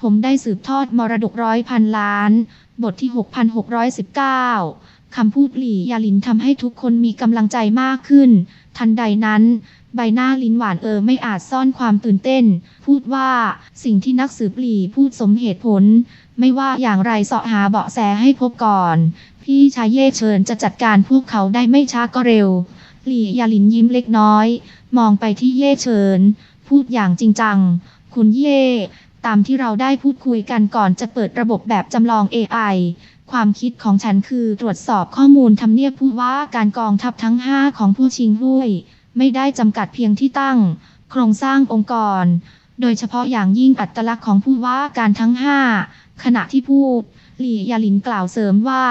ผมได้สืบทอดมรดกร้อยพันล้าน บทที่ 6619 คำพูดหลี่ยาลินทำให้ทุกคนมีกำลังใจมากขึ้น ทันใดนั้น ใบหน้าลินหวานเออไม่อาจซ่อนความตื่นเต้น พูดว่าสิ่งที่นักสืบหลี่พูดสมเหตุผล ไม่ว่าอย่างไรเสาะหาเบาะแสให้พบก่อน พี่ชายเย่เชิญจะจัดการพวกเขาได้ไม่ช้าก็เร็วหลี่ยาลินยิ้มเล็กน้อย มองไปที่เย่เฉินพูดอย่างจริงจัง คุณเย่ ตามที่เราได้พูดคุยกันก่อนจะเปิดระบบแบบจำลอง AI ความคิดของฉันคือตรวจสอบข้อมูลทำเนียบผู้ว่าการกองทัพทั้ง 5 ของผู้ชิงลุยไม่ได้จำกัดเพียงที่ตั้ง โครงสร้างองค์กร โดยเฉพาะอย่างยิ่งอัตลักษณ์ของผู้ว่าการทั้ง 5 ขณะที่พูด หลี่ยาลินกล่าวเสริมว่า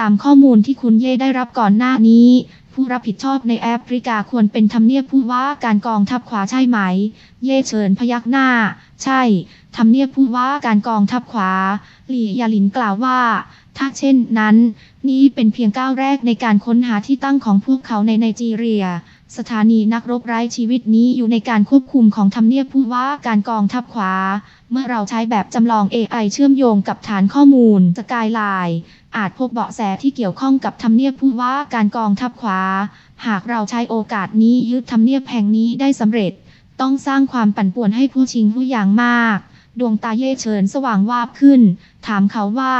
ตามข้อมูลที่คุณเย่ได้รับก่อนหน้านี้ ผู้รับผิดชอบในแอฟริกาควรเป็นทำเนียบผู้ว่าการกองทัพขวาใช่ไหม เย่เฉินพยักหน้า ใช่ทำเนียบผู้ว่าการกองทัพขวา หลี่ยาลินกล่าวว่า ถ้าเช่นนั้น นี่เป็นเพียงก้าวแรกในการค้นหาที่ตั้งของพวกเขาในไนจีเรีย สถานีนักรบไร้ชีวิตนี้อยู่ในการควบคุมของทำเนียบผู้ว่าการกองทัพขวา เมื่อเราใช้แบบจำลอง AI เชื่อมโยงกับฐานข้อมูลสกายไลน์ อาจพบเบาะแสที่เกี่ยวข้องกับทำเนียบผู้ว่าการกองทัพขวา หากเราใช้โอกาสนี้ยึดทำเนียบแห่งนี้ได้สำเร็จ ต้องสร้างความปั่นป่วนให้ผู้ชิงผู้อย่างมาก ดวงตาเย่เฉินสว่างวาบขึ้น ถามเขาว่า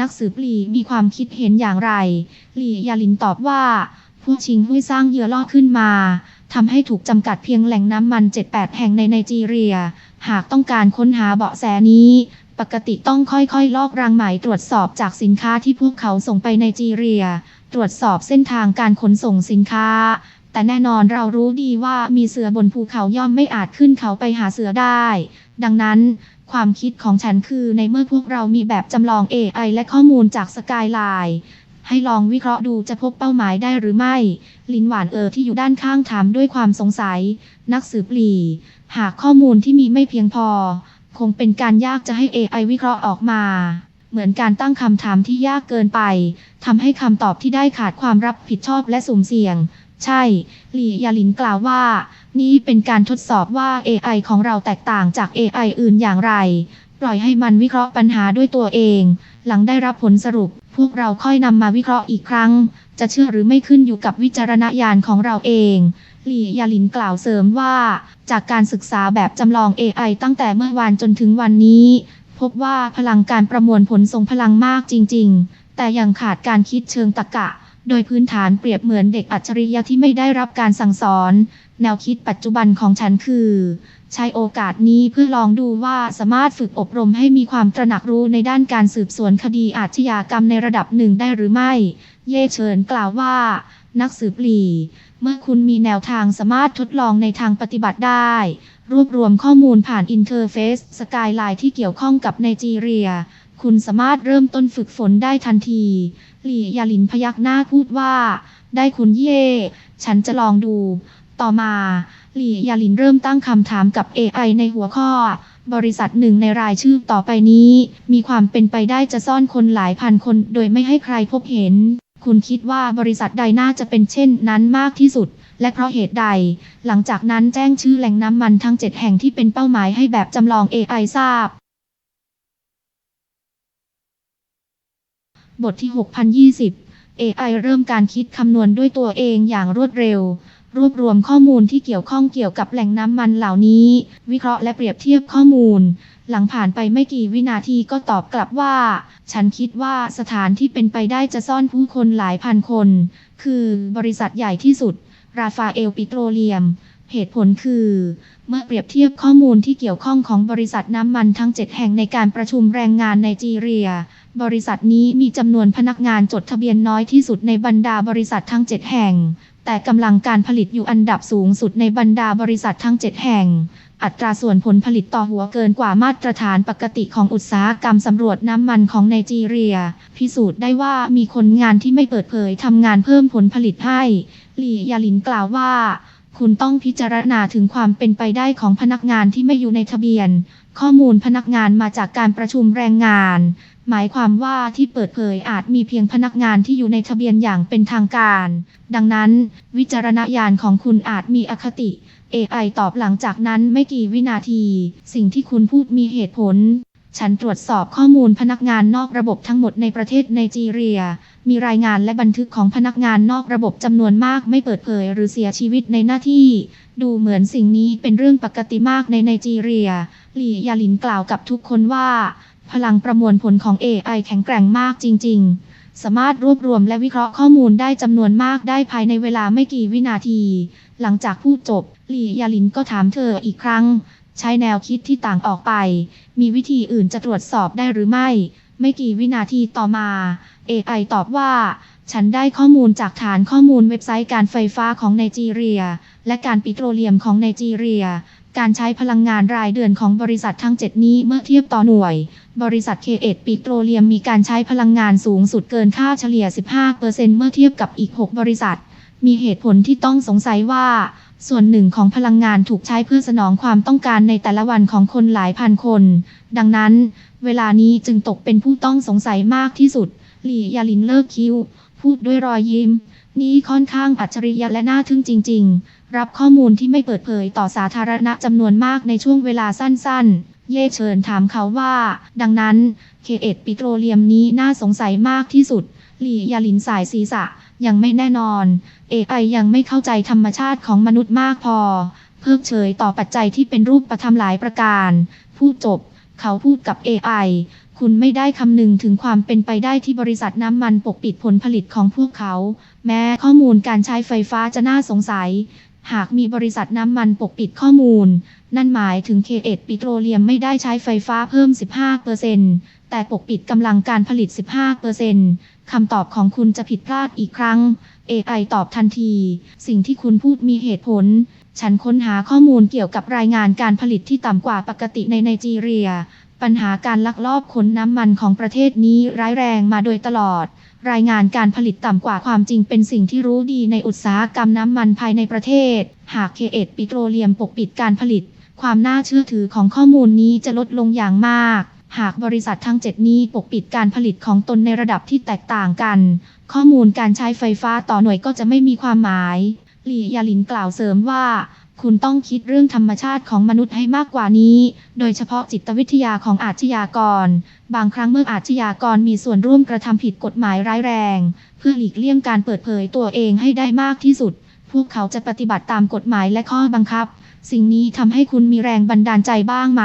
นักสืบหลีมีความคิดเห็นอย่างไร หลี่ยาลินตอบว่าพวกชิงหุ้ยสร้างเหยื่อล่อขึ้นมาทำให้ถูกจำกัดเพียงแหล่งน้ำมัน 7-8 แห่งในไนจีเรีย หากต้องการค้นหาเบาะแสนี้ ปกติต้องค่อยๆ ลอกรังไหมตรวจสอบจากสินค้าที่พวกเขาส่งไปไนจีเรีย ตรวจสอบเส้นทางการขนส่งสินค้า แต่แน่นอนเรารู้ดีว่ามีเสือบนภูเขาย่อมไม่อาจขึ้นเขาไปหาเสือได้ ดังนั้น ความคิดของฉันคือในเมื่อพวกเรามีแบบจำลอง AI และข้อมูลจากสกายไลน์ให้ลองวิเคราะห์ดูจะพบเป้าหมายได้หรือไม่ ลินหวานเออที่อยู่ด้านข้างถามด้วยความสงสัย นักสืบหลี หากข้อมูลที่มีไม่เพียงพอ คงเป็นการยากจะให้ AI วิเคราะห์ออกมา เหมือนการตั้งคำถามที่ยากเกินไปทำให้คำตอบที่ได้ขาดความรับผิดชอบและสุ่มเสี่ยง ใช่หลี่ยาลินกล่าวว่า นี่เป็นการทดสอบว่า AI ของเราแตกต่างจาก AI อื่นอย่างไร ล่อยให้มันวิเคราะห์ปัญหาด้วยตัวเอง หลังได้รับผลสรุป พวกเราค่อยนำมาวิเคราะห์อีกครั้ง จะเชื่อหรือไม่ขึ้นอยู่กับวิจารณญาณของเราเองหลี่ยาลินกล่าวเสริมว่า จากการศึกษาแบบจำลอง AI ตั้งแต่เมื่อวานจนถึงวันนี้ พบว่าพลังการประมวลผลทรงพลังมากจริง ๆ แต่ยังขาดการคิดเชิงตรรกะ โดยพื้นฐานเปรียบเหมือนเด็กอัจฉริยะที่ไม่ได้รับการสั่งสอน แนวคิดปัจจุบันของฉันคือ ใช้โอกาสนี้เพื่อลองดูว่าสามารถฝึกอบรมให้มีความตระหนักรู้ในด้านการสืบสวนคดีอาชญากรรมในระดับหนึ่งได้หรือไม่ เย่เฉินกล่าวว่า นักสืบหลีเมื่อคุณมีแนวทางสามารถทดลองในทางปฏิบัติได้ รวบรวมข้อมูลผ่านอินเทอร์เฟซสกายไลน์ที่เกี่ยวข้องกับไนจีเรีย คุณสามารถเริ่มต้นฝึกฝนได้ทันที หลี่ยาลินพยักหน้าพูดว่า ได้คุณเย่ ฉันจะลองดู ต่อมา หลี่ยาลินเริ่มตั้งคำถามกับ AI ในหัวข้อ บริษัทหนึ่งในรายชื่อต่อไปนี้ มีความเป็นไปได้จะซ่อนคนหลายพันคนโดยไม่ให้ใครพบเห็น คุณคิดว่าบริษัทใดน่าจะเป็นเช่นนั้นมากที่สุด และเพราะเหตุใด หลังจากนั้นแจ้งชื่อแหล่งน้ำมันทั้ง 7 แห่งที่เป็นเป้าหมายให้แบบจำลอง AI ทราบบทที่ 6020 AI เริ่มการคิดคำนวณด้วยตัวเองอย่างรวดเร็ว รวบรวมข้อมูลที่เกี่ยวข้องเกี่ยวกับแหล่งน้ำมันเหล่านี้ วิเคราะห์และเปรียบเทียบข้อมูล หลังผ่านไปไม่กี่วินาทีก็ตอบกลับว่า ฉันคิดว่าสถานที่เป็นไปได้จะซ่อนผู้คนหลายพันคน คือบริษัทใหญ่ที่สุด ราฟาเอลปิโตรเลียม เหตุผลคือ เมื่อเปรียบเทียบข้อมูลที่เกี่ยวข้องของบริษัทน้ำมันทั้ง 7 แห่งในการประชุมแรงงานไนจีเรียบริษัทนี้มีจำนวนพนักงานจดทะเบียนน้อยที่สุดในบรรดาบริษัททั้ง 7 แห่ง แต่กำลังการผลิตอยู่อันดับสูงสุดในบรรดาบริษัททั้ง 7 แห่ง อัตราส่วนผลผลิตต่อหัวเกินกว่ามาตรฐานปกติของอุตสาหกรรมสำรวจน้ำมันของไนจีเรีย พิสูจน์ได้ว่ามีคนงานที่ไม่เปิดเผยทำงานเพิ่มผลผลิตให้หลียาลินกล่าวว่า คุณต้องพิจารณาถึงความเป็นไปได้ของพนักงานที่ไม่อยู่ในทะเบียน ข้อมูลพนักงานมาจากการประชุมแรงงาน หมายความว่าที่เปิดเผยอาจมีเพียงพนักงานที่อยู่ในทะเบียนอย่างเป็นทางการ ดังนั้น วิจารณญาณของคุณอาจมีอคติ AI ตอบหลังจากนั้นไม่กี่วินาที สิ่งที่คุณพูดมีเหตุผล ฉันตรวจสอบข้อมูลพนักงานนอกระบบทั้งหมดในประเทศไนจีเรีย มีรายงานและบันทึกของพนักงานนอกระบบจำนวนมากไม่เปิดเผยหรือเสียชีวิตในหน้าที่ ดูเหมือนสิ่งนี้เป็นเรื่องปกติมากในไนจีเรีย หลี่ยาลินกล่าวกับทุกคนว่า พลังประมวลผลของ AI แข็งแกร่งมากจริง ๆ สามารถรวบรวมและวิเคราะห์ข้อมูลได้จำนวนมากได้ภายในเวลาไม่กี่วินาที หลังจากพูดจบ หลี่ยาลินก็ถามเธออีกครั้ง ใช้แนวคิดที่ต่างออกไป มีวิธีอื่นจะตรวจสอบได้หรือไม่ ไม่กี่วินาทีต่อมา AI ตอบว่า ฉันได้ข้อมูลจากฐานข้อมูลเว็บไซต์การไฟฟ้าของไนจีเรีย และการปิโตรเลียมของไนจีเรีย การใช้พลังงานรายเดือนของบริษัททั้ง 7 นี้เมื่อเทียบต่อหน่วย บริษัทเคเอตปิโตรเลียมมีการใช้พลังงานสูงสุดเกินค่าเฉลี่ย 15%เมื่อเทียบกับอีก 6 บริษัท มีเหตุผลที่ต้องสงสัยว่า ส่วนหนึ่งของพลังงานถูกใช้เพื่อสนองความต้องการในแต่ละวันของคนหลายพันคน ดังนั้น เวลานี้จึงตกเป็นผู้ต้องสงสัยมากที่สุด หลี่ยาลินเลิกคิ้ว พูดด้วยรอยยิ้ม นี่ค่อนข้างอัจฉริยะและน่าทึ่งจริง ๆ รับข้อมูลที่ไม่เปิดเผยต่อสาธารณะจำนวนมากในช่วงเวลาสั้น ๆ เย่เชิญถามเขาว่า ดังนั้นเคเอตปิโตรเลียมนี้น่าสงสัยมากที่สุด หลี่ยาลินสายศีรษะ ยังไม่แน่นอน AI ยังไม่เข้าใจธรรมชาติของมนุษย์มากพอ เพิกเฉยต่อปัจจัยที่เป็นรูปธรรมหลายประการ พูดจบ เขาพูดกับ AI คุณไม่ได้คำนึงถึงความเป็นไปได้ที่บริษัทน้ำมันปกปิดผลผลิตของพวกเขา แม้ข้อมูลการใช้ไฟฟ้าจะน่าสงสัย หากมีบริษัทน้ำมันปกปิดข้อมูล นั่นหมายถึงเคเอตปิโตรเลียมไม่ได้ใช้ไฟฟ้าเพิ่ม 15%แต่ปกปิดกำลังการผลิต 15%คำตอบของคุณจะผิดพลาดอีกครั้ง AI ตอบทันที สิ่งที่คุณพูดมีเหตุผล ฉันค้นหาข้อมูลเกี่ยวกับรายงานการผลิตที่ต่ำกว่าปกติในไนจีเรีย ปัญหาการลักลอบขนน้ำมันของประเทศนี้ร้ายแรงมาโดยตลอด รายงานการผลิตต่ำกว่าความจริงเป็นสิ่งที่รู้ดีในอุตสาหกรรมน้ำมันภายในประเทศ หากเคเอตปิโตรเลียมปกปิดการผลิต ความน่าเชื่อถือของข้อมูลนี้จะลดลงอย่างมาก หากบริษัททั้ง 7 นี้ปกปิดการผลิตของตนในระดับที่แตกต่างกัน ข้อมูลการใช้ไฟฟ้าต่อหน่วยก็จะไม่มีความหมาย หลียาลินกล่าวเสริมว่า คุณต้องคิดเรื่องธรรมชาติของมนุษย์ให้มากกว่านี้ โดยเฉพาะจิตวิทยาของอาชญากร บางครั้งเมื่ออาชญากรมีส่วนร่วมกระทำผิดกฎหมายร้ายแรง เพื่อหลีกเลี่ยงการเปิดเผยตัวเองให้ได้มากที่สุด พวกเขาจะปฏิบัติตามกฎหมายและข้อบังคับ สิ่งนี้ทำให้คุณมีแรงบันดาลใจบ้างไหม